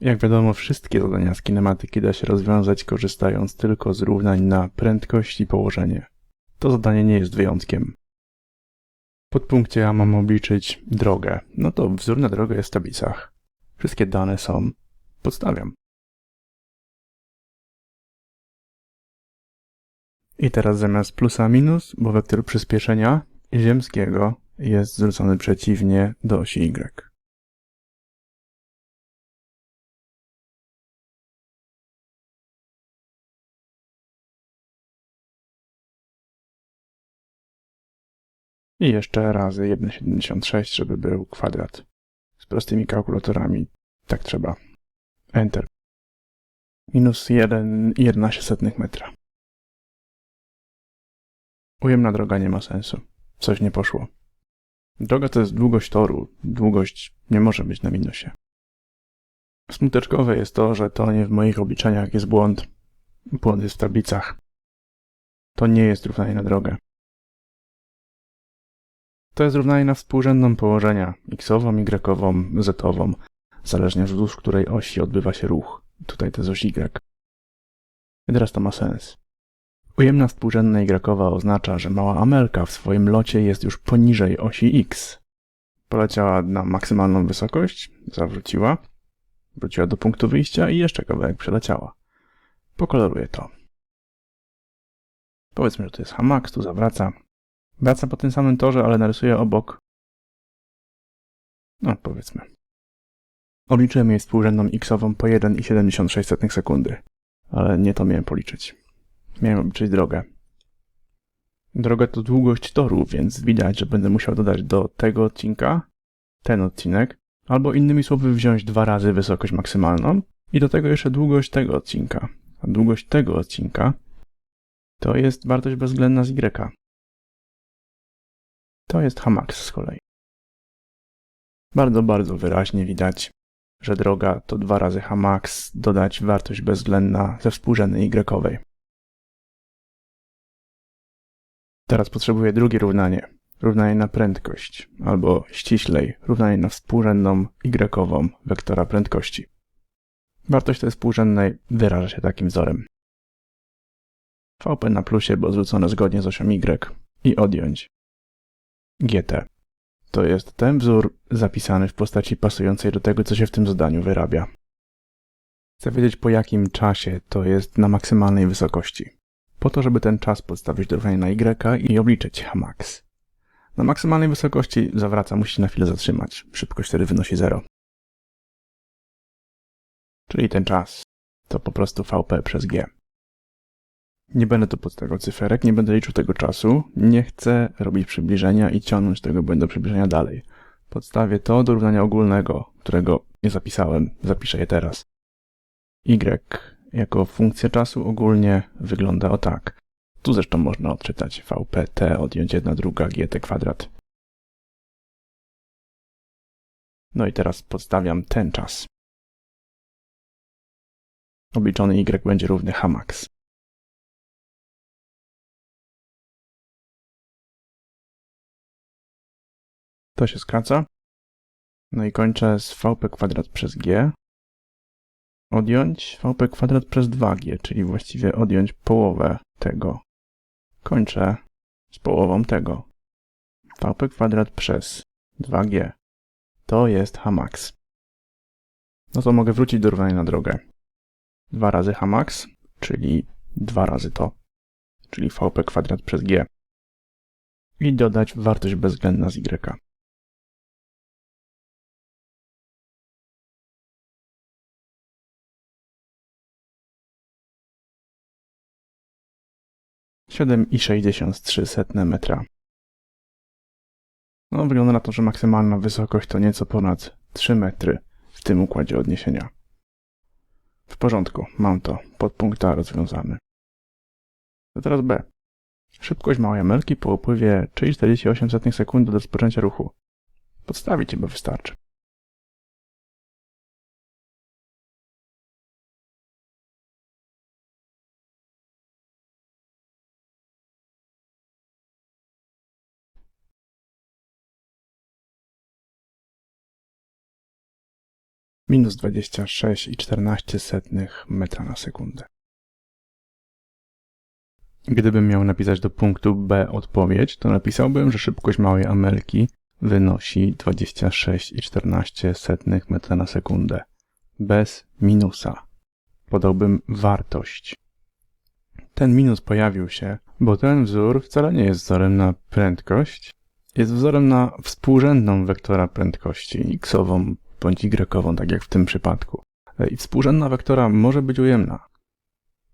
Jak wiadomo, wszystkie zadania z kinematyki da się rozwiązać korzystając tylko z równań na prędkość i położenie. To zadanie nie jest wyjątkiem. W podpunkcie A mam obliczyć drogę. No to wzór na drogę jest w tablicach. Wszystkie dane są. Podstawiam. I teraz zamiast plusa minus, bo wektor przyspieszenia ziemskiego jest zwrócony przeciwnie do osi Y. I jeszcze razy 1,76, żeby był kwadrat. Z prostymi kalkulatorami. Tak trzeba. Enter. Minus 1,11 metra. Ujemna droga nie ma sensu. Coś nie poszło. Droga to jest długość toru. Długość nie może być na minusie. Smuteczkowe jest to, że to nie w moich obliczeniach jest błąd. Błąd jest w tablicach. To nie jest równanie na drogę. To jest równanie na współrzędną położenia x-ową, y-ową, z-ową, zależnie wzdłuż której osi odbywa się ruch. Tutaj to jest oś y. I teraz to ma sens. Ujemna współrzędna y oznacza, że mała Amelka w swoim locie jest już poniżej osi x. Poleciała na maksymalną wysokość, zawróciła, wróciła do punktu wyjścia i jeszcze kawałek przeleciała. Pokoloruję to. Powiedzmy, że to jest hamax, tu zawraca. Wraca po tym samym torze, ale narysuje obok. No, powiedzmy. Obliczyłem jej współrzędną x-ową po 1,76 sekundy. Ale nie to miałem policzyć. Miałem obliczyć drogę. Droga to długość toru, więc widać, że będę musiał dodać do tego odcinka ten odcinek, albo innymi słowy wziąć dwa razy wysokość maksymalną i do tego jeszcze długość tego odcinka. A długość tego odcinka to jest wartość bezwzględna z y. To jest Hamax z kolei. Bardzo, bardzo wyraźnie widać, że droga to dwa razy Hamax dodać wartość bezwzględna ze współrzędnej y. Teraz potrzebuję drugie równanie. Równanie na prędkość, albo ściślej, równanie na współrzędną y wektora prędkości. Wartość tej współrzędnej wyraża się takim wzorem. VP na plusie, bo zwrócone zgodnie z osią y i odjąć GT. To jest ten wzór zapisany w postaci pasującej do tego, co się w tym zadaniu wyrabia. Chcę wiedzieć po jakim czasie to jest na maksymalnej wysokości. Po to, żeby ten czas podstawić do równania na y i obliczyć Hmax. Na maksymalnej wysokości zawraca, musi na chwilę zatrzymać. Szybkość wtedy wynosi 0. Czyli ten czas to po prostu VP przez G. Nie będę tu pod tego cyferek, nie będę liczył tego czasu, nie chcę robić przybliżenia i ciągnąć tego błędu przybliżenia dalej. Podstawię to do równania ogólnego, którego nie zapisałem, zapiszę je teraz. Y jako funkcja czasu ogólnie wygląda o tak. Tu zresztą można odczytać VPT, odjąć jedna druga GT kwadrat. No i teraz podstawiam ten czas. Obliczony Y będzie równy Hmax. To się skraca. No i kończę z VP kwadrat przez G. Odjąć VP kwadrat przez 2G, czyli właściwie odjąć połowę tego. Kończę z połową tego. VP kwadrat przez 2G. To jest Hmax. No to mogę wrócić do równania na drogę. 2 razy Hmax, czyli 2 razy to, czyli VP kwadrat przez G. I dodać wartość bezwzględna z Y. 7,63 metra. No, wygląda na to, że maksymalna wysokość to nieco ponad 3 metry w tym układzie odniesienia. W porządku, mam to. Podpunkt A rozwiązany. To teraz B. Szybkość małej amelki po upływie 3,48 sekundy do rozpoczęcia ruchu. Podstawić bo wystarczy. Minus 26,14 metra na sekundę. Gdybym miał napisać do punktu B odpowiedź, to napisałbym, że szybkość małej Amelki wynosi 26,14 metra na sekundę. Bez minusa. Podałbym wartość. Ten minus pojawił się, bo ten wzór wcale nie jest wzorem na prędkość, jest wzorem na współrzędną wektora prędkości, x-ową bądź y-ową, tak jak w tym przypadku. I współrzędna wektora może być ujemna.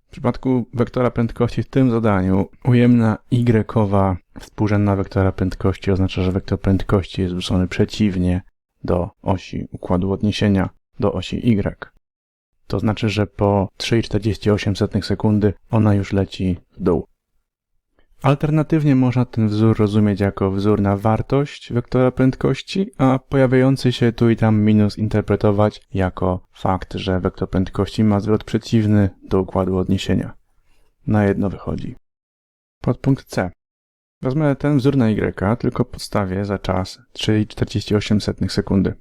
W przypadku wektora prędkości w tym zadaniu ujemna y-owa współrzędna wektora prędkości oznacza, że wektor prędkości jest wrzucony przeciwnie do osi układu odniesienia, do osi y. To znaczy, że po 3,48 sekundy ona już leci w dół. Alternatywnie można ten wzór rozumieć jako wzór na wartość wektora prędkości, a pojawiający się tu i tam minus interpretować jako fakt, że wektor prędkości ma zwrot przeciwny do układu odniesienia. Na jedno wychodzi. Podpunkt C. Wezmę ten wzór na y, tylko podstawię za czas 3,48 sekundy.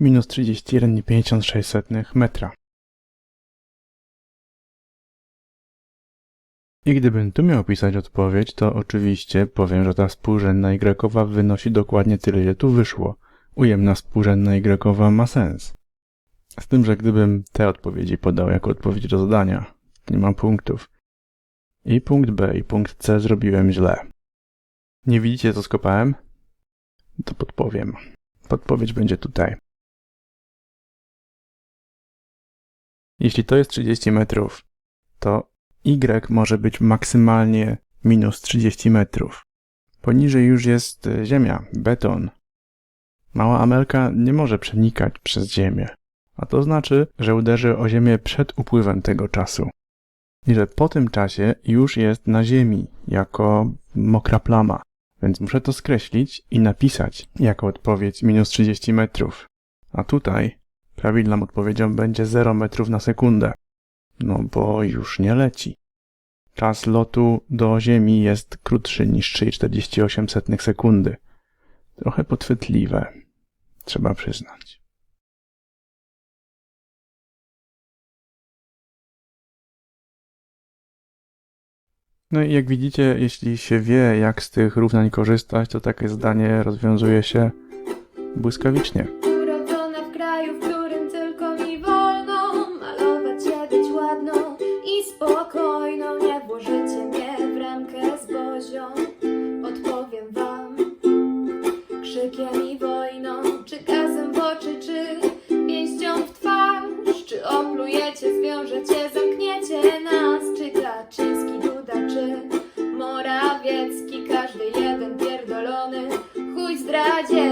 Minus 31,56 metra. I gdybym tu miał pisać odpowiedź, to oczywiście powiem, że ta współrzędna y wynosi dokładnie tyle, ile tu wyszło. Ujemna współrzędna y ma sens. Z tym, że gdybym te odpowiedzi podał jako odpowiedź do zadania, nie mam punktów. I punkt B i punkt C zrobiłem źle. Nie widzicie, co skopałem? To podpowiem. Podpowiedź będzie tutaj. Jeśli to jest 30 metrów, to y może być maksymalnie minus 30 metrów. Poniżej już jest e, ziemia, beton. Mała Amelka nie może przenikać przez ziemię, a to znaczy, że uderzy o ziemię przed upływem tego czasu. I że po tym czasie już jest na ziemi, jako mokra plama. Więc muszę to skreślić i napisać jako odpowiedź minus 30 metrów. A tutaj Prawidłą odpowiedzią będzie 0 metrów na sekundę. No bo już nie leci. Czas lotu do Ziemi jest krótszy niż 3,48 sekundy. Trochę podchwytliwe, trzeba przyznać. No i jak widzicie, jeśli się wie, jak z tych równań korzystać, to takie zdanie rozwiązuje się błyskawicznie. Krzykiem i wojną, czy gazem w oczy, czy pięścią w twarz, czy oplujecie, zwiążecie, zamkniecie nas, czy Kaczyński, Duda, czy Morawiecki, każdy jeden pierdolony, chuj zdradziecki,